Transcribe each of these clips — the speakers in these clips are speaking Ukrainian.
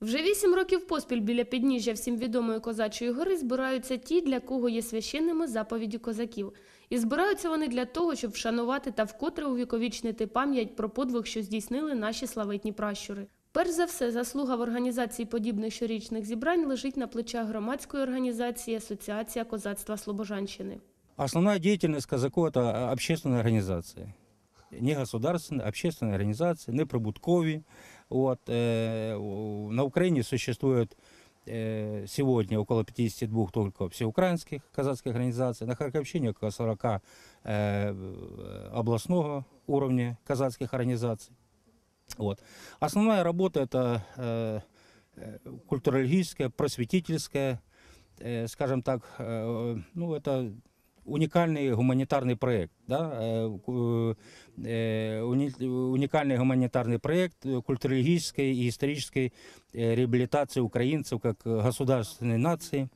Вже вісім років поспіль біля підніжжя всім відомої козачої гори збираються ті, для кого є священними заповіді козаків. І збираються вони для того, щоб вшанувати та вкотре увіковічнити пам'ять про подвиг, що здійснили наші славетні пращури. Перш за все, заслуга в організації подібних щорічних зібрань лежить на плечах громадської організації Асоціація козацтва Слобожанщини. Основная деятельность казаков – это общественная организация. Не государственная, а общественная организация, неприбуткові. Вот, э, у- на Украине существует э, сегодня около 52 только всеукраинских казацких организаций, на Харьковщине около 40 э, областного уровня казацких организаций. Вот. Основная работа – это э, э, культурологическая, просветительская, э, скажем так, э, ну, это уникальный гуманитарный проект, да, э, ку- э, уни- уникальный гуманитарный проект э, культурологической и исторической э, реабилитации украинцев как э, государственной нации,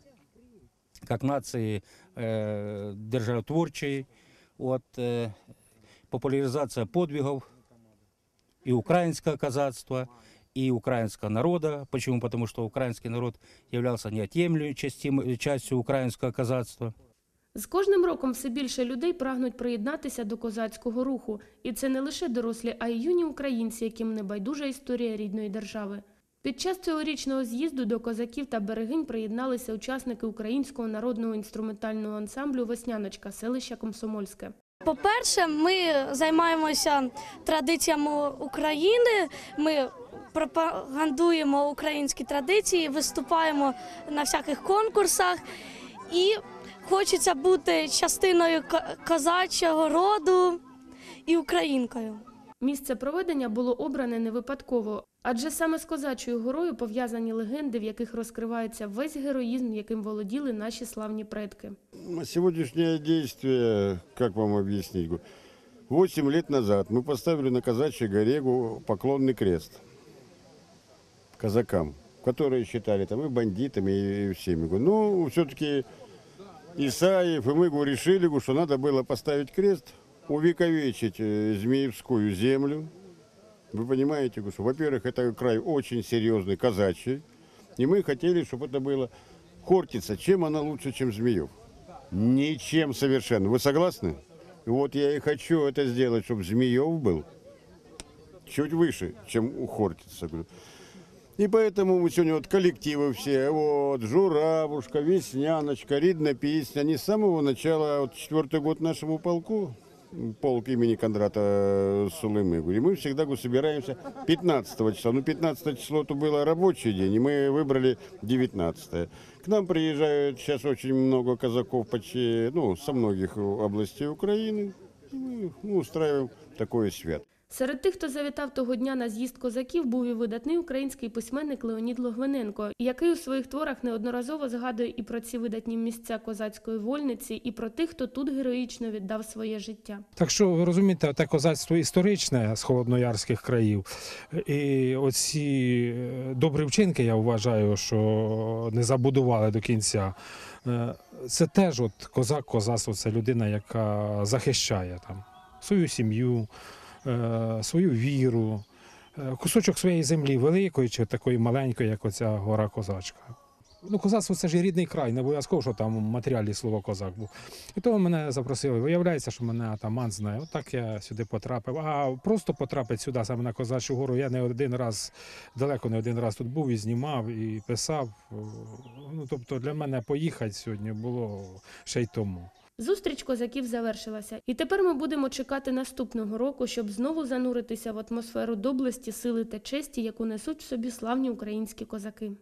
как нации э, державотворчей, вот, э, популяризация подвигов и украинского казацтва, и украинского народа. Почему? Потому что украинский народ являлся неотъемлемой части- частью украинского казацтва. З кожним роком все більше людей прагнуть приєднатися до козацького руху, і це не лише дорослі, а й юні українці, яким не байдужа історія рідної держави. Під час цьогорічного з'їзду до козаків та берегинь приєдналися учасники українського народного інструментального ансамблю Весняночка селища Комсомольське. По-перше, ми займаємося традиціями України. Ми пропагандуємо українські традиції, виступаємо на всяких конкурсах і хочеться бути частиною ко- козачого роду і українкою. Місце проведення було обране не випадково, адже саме з козачою горою пов'язані легенди, в яких розкривається весь героїзм, яким володіли наші славні предки. А Сегодняшнее действие, как вам объяснить? Восемь лет назад мы поставили на Казачьей горе гу- поклонный крест казакам, которые считали там и бандитами, и, и всеми. Говорю, Ну, все-таки Исаев и мы решили, что надо было поставить крест, увековечить э, Змеевскую землю. Вы понимаете, что, во-первых, это край очень серьезный, казачий, и мы хотели, чтобы это было Хортица, чем она лучше, чем Змеев? Ничем совершенно. Вы согласны? Вот я и хочу это сделать, чтобы Змеев был чуть выше, чем у Хортица. И поэтому мы сегодня вот коллективы все, вот, Журавушка, Весняночка, Ридна песня, они с самого начала, вот четвертый год нашему полку, полк имени Кондрата э, Сулымы, и мы всегда собираемся 15 числа. Ну, 15 число это было рабочий день, и мы выбрали 19 К нам приезжают сейчас очень много казаков почти, ну, со многих областей Украины. И мы устраиваем такое свято. Серед тих, хто завітав того дня на з'їзд козаків, був і видатний український письменник Леонід Логвиненко, який у своїх творах неодноразово згадує і про ці видатні місця козацької вольниці, і про тих, хто тут героїчно віддав своє життя. Так що ви розумієте, те козацтво історичне з холодноярських країв. І оці е, добрі вчинки, я вважаю, що не забудували до кінця. Е, Це теж от козак, козацтво це людина, яка захищає там свою сім'ю, свою віру, е, кусочок своєї землі, великої чи такої маленької, як оця гора козачка. Ну, козацтво це ж рідний край, не обов'язково, що там в матеріалі слово козак був. І того мене запросили. Виявляється, що мене атаман знає. Отак я сюди потрапив. А просто потрапити сюди, саме на Козачу гору. Я не один раз, далеко не один раз тут був і знімав, і писав. Ну, тобто для мене поїхати сьогодні було ще й тому. Зустріч козаків завершилася, і тепер ми будемо чекати наступного року, щоб знову зануритися в атмосферу доблесті, сили та честі, яку несуть в собі славні українські козаки.